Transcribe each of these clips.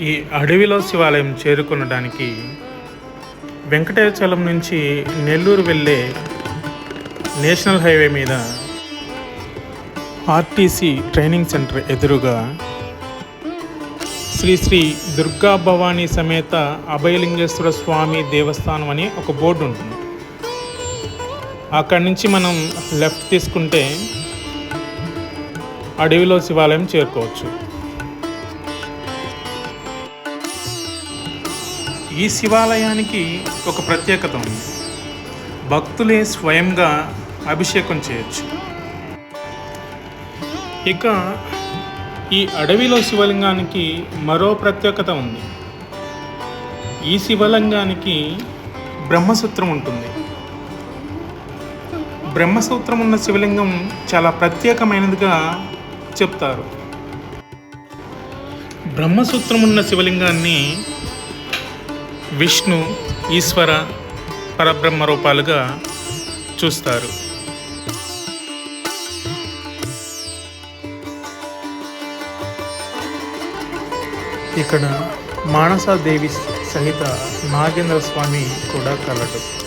ఈ అడవిలో శివాలయం చేరుకునడానికి వెంకటాచలం నుంచి నెల్లూరు వెళ్ళే నేషనల్ హైవే మీద ఆర్టీసీ ట్రైనింగ్ సెంటర్ ఎదురుగా శ్రీ శ్రీ దుర్గా భవానీ సమేత అభయలింగేశ్వర స్వామి దేవస్థానం అని ఒక బోర్డు ఉంటుంది. అక్కడి నుంచి మనం లెఫ్ట్ తీసుకుంటే అడవిలో శివాలయం చేరుకోవచ్చు. ఈ శివాలయానికి ఒక ప్రత్యేకత ఉంది. భక్తులే స్వయంగా అభిషేకం చేయొచ్చు. ఇక ఈ అడవిలో శివలింగానికి మరో ప్రత్యేకత ఉంది. ఈ శివలింగానికి బ్రహ్మసూత్రం ఉంటుంది. బ్రహ్మసూత్రం ఉన్న శివలింగం చాలా ప్రత్యేకమైనదిగా చెప్తారు. బ్రహ్మసూత్రం ఉన్న శివలింగాన్ని విష్ణు ఈశ్వర పరబ్రహ్మ రూపాలుగా చూస్తారు. ఇక్కడ మానసాదేవి సహిత నాగేంద్ర స్వామి కూడా కలడు.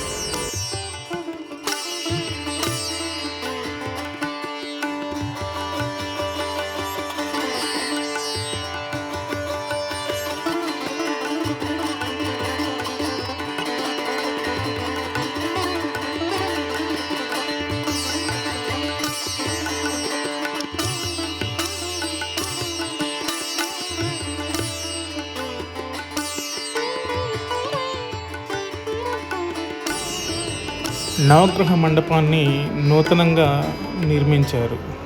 నవగ్రహ మండపాన్ని నూతనంగా నిర్మించారు.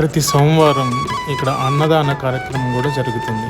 ప్రతి సోమవారం ఇక్కడ అన్నదాన కార్యక్రమం కూడా జరుగుతుంది.